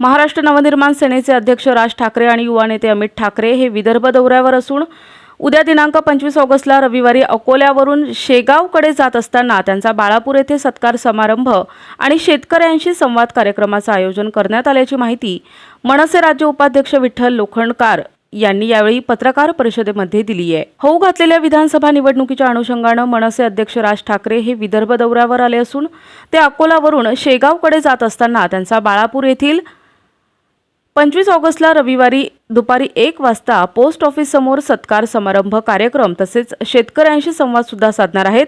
महाराष्ट्र नवनिर्माण सेनेचे अध्यक्ष राज ठाकरे आणि युवा नेते अमित ठाकरे हे विदर्भ दौऱ्यावर असून उद्या दिनांक पंचवीस ऑगस्टला रविवारी अकोल्यावरून शेगावकडे जात असताना त्यांचा बाळापूर येथे सत्कार समारंभ आणि शेतकऱ्यांशी संवाद कार्यक्रमाचं आयोजन करण्यात आल्याची माहिती मनसे राज्य उपाध्यक्ष विठ्ठल लोखंडकार यांनी यावेळी पत्रकार परिषदेमध्ये दिली आहे. होऊ घातलेल्या विधानसभा निवडणुकीच्या अनुषंगानं मनसे अध्यक्ष राज ठाकरे हे विदर्भ दौऱ्यावर आले असून ते अकोलावरून शेगावकडे जात असताना त्यांचा बाळापूर येथील पंचवीस ऑगस्टला रविवारी दुपारी एक वाजता पोस्ट ऑफिससमोर सत्कार समारंभ कार्यक्रम तसेच शेतकऱ्यांशी संवादसुद्धा साधणार आहेत.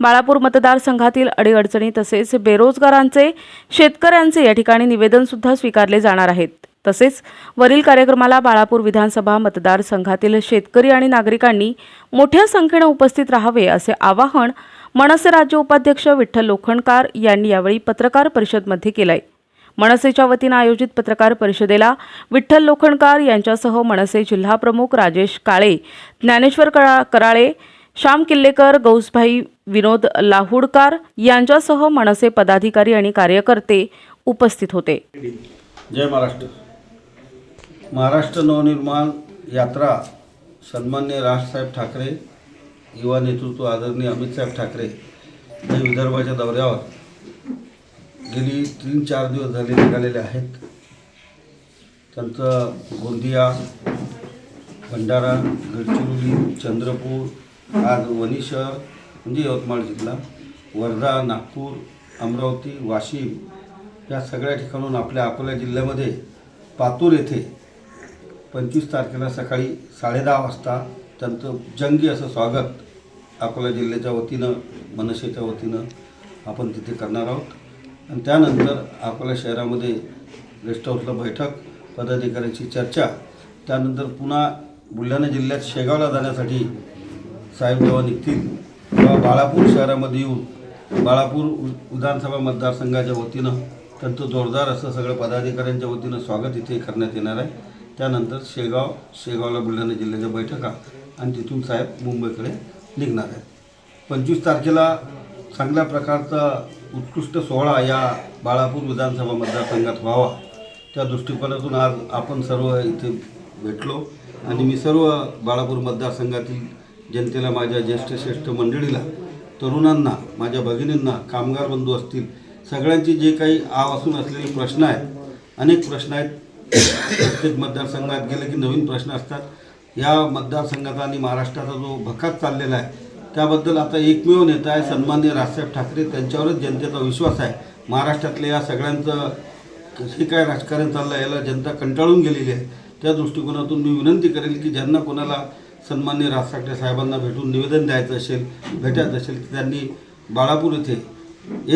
बाळापूर मतदारसंघातील अडीअडचणी तसेच बेरोजगारांचे शेतकऱ्यांचे या ठिकाणी निवेदनसुद्धा स्वीकारले जाणार आहेत. तसेच वरील कार्यक्रमाला बाळापूर विधानसभा मतदारसंघातील शेतकरी आणि नागरिकांनी मोठ्या संख्येनं उपस्थित राहावे असे आवाहन मनसे राज्य उपाध्यक्ष विठ्ठल लोखंडकार यांनी यावेळी पत्रकार परिषदमध्ये केलं आहे मनसेच्या वतीनं आयोजित पत्रकार परिषदेला विठ्ठल लोखंडकार यांच्यासह मनसे जिल्हाप्रमुख राजेश काळे ज्ञानेश्वर करा कराळे श्याम किल्लेकर गौसभाई विनोद लाहुडकार यांच्यासह मनसे पदाधिकारी आणि कार्यकर्ते उपस्थित होते. जय महाराष्ट्र. महाराष्ट्र नवनिर्माण यात्रा सन्मान्य राजसाहेब ठाकरे युवा नेतृत्व आदरणीय अमितसाहेब ठाकरे हे विदर्भाच्या दौऱ्यावर गेली तीन चार दिवस झाले निघालेले आहेत. त्यांचं गोंदिया भंडारा गडचिरोली चंद्रपूर आज वणी शहर म्हणजे यवतमाळ जिल्हा वर्धा नागपूर अमरावती वाशिम या सगळ्या ठिकाणून आपल्या अकोला जिल्ह्यामध्ये पातूर येथे पंचवीस तारखेला सकाळी साडेदहा वाजता त्यांचं जंगी असं स्वागत अकोला जिल्ह्याच्या वतीनं मनसेच्या वतीनं आपण तिथे करणार आहोत. आणि त्यानंतर अकोला शहरामध्ये गेस्ट हाऊसला बैठक पदाधिकाऱ्यांची चर्चा त्यानंतर पुन्हा बुलढाणा जिल्ह्यात शेगावला जाण्यासाठी साहेब जेव्हा निघतील तेव्हा बाळापूर शहरामध्ये येऊन बाळापूर विधानसभा मतदारसंघाच्या वतीनं त्यांचं जोरदार असं सगळं पदाधिकाऱ्यांच्या वतीनं स्वागत इथे करण्यात येणार आहे. त्यानंतर शेगाव शेगावला बुलढाणा जिल्ह्याच्या बैठका आणि तिथून साहेब मुंबईकडे निघणार आहेत. पंचवीस तारखेला चांगल्या प्रकारचा उत्कृष्ट सोहळा या बाळापूर विधानसभा मतदारसंघात व्हावा. त्या दृष्टिकोनातून आज आपण सर्व इथे भेटलो आणि मी सर्व बाळापूर मतदारसंघातील जनतेला माझ्या ज्येष्ठ श्रेष्ठ मंडळीला तरुणांना माझ्या भगिनींना कामगार बंधू असतील सगळ्यांची जे काही आवासून असलेले प्रश्न आहेत अनेक प्रश्न आहेत. प्रत्येक मतदारसंघात गेले की नवीन प्रश्न असतात. या मतदारसंघाचा आणि महाराष्ट्राचा जो भकास चाललेला आहे त्याबद्दल आता एकमेव नेता आहे सन्मान्य राजसाहेब ठाकरे. त्यांच्यावरच जनतेचा विश्वास आहे. महाराष्ट्रातल्या या सगळ्यांचं जे काय राजकारण चाललं आहे याला जनता कंटाळून गेलेली आहे. त्या दृष्टिकोनातून मी विनंती करेल की ज्यांना कोणाला सन्मान्य राज ठाकरे साहेबांना भेटून निवेदन द्यायचं असेल भेटायचं असेल की त्यांनी बाळापूर येथे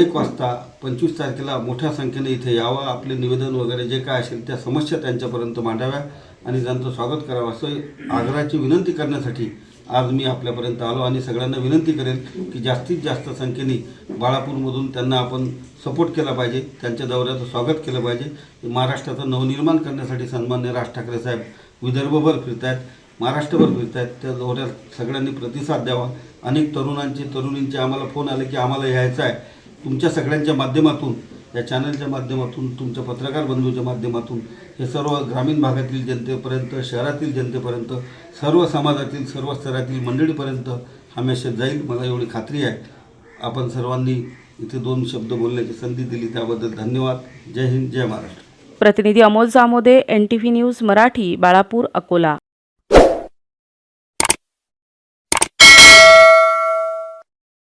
एक वाजता पंचवीस तारखेला मोठ्या संख्येने इथे यावं आपले निवेदन वगैरे जे काय असेल त्या समस्या त्यांच्यापर्यंत मांडाव्या. आणि त्यांचं स्वागत करावं असं आग्रहाची विनंती करण्यासाठी आज मी आपल्यापर्यंत आलो आणि सगळ्यांना विनंती करेन की जास्तीत जास्त संख्येने बाळापूरमधून त्यांना आपण सपोर्ट केला पाहिजे. त्यांच्या दौऱ्याचं स्वागत केलं पाहिजे. महाराष्ट्राचं नवनिर्माण करण्यासाठी सन्मान्य राज ठाकरे साहेब विदर्भभर फिरत आहेत महाराष्ट्रभर फिरत आहेत त्या दौऱ्यात सगळ्यांनी प्रतिसाद द्यावा. अनेक तरुणांचे तरुणींचे आम्हाला फोन आले की आम्हाला यायचं आहे. तुमच्या सगळ्यांच्या माध्यमातून या चॅनलच्या माध्यमातून तुमच्या पत्रकार बंधूच्या माध्यमातून हे सर्व ग्रामीण भागातील जनतेपर्यंत शहरातील जनतेपर्यंत सर्व समाजातील सर्व स्तरातील मंडळीपर्यंत हा मेसेज जाईल. मला एवढी खात्री आहे. आपण सर्वांनी इथे दोन शब्द बोलण्याची संधी दिली. त्याबद्दल धन्यवाद. जय हिंद जय महाराष्ट्र. प्रतिनिधी Amol Samode N T V news Marathi Balapur Akola.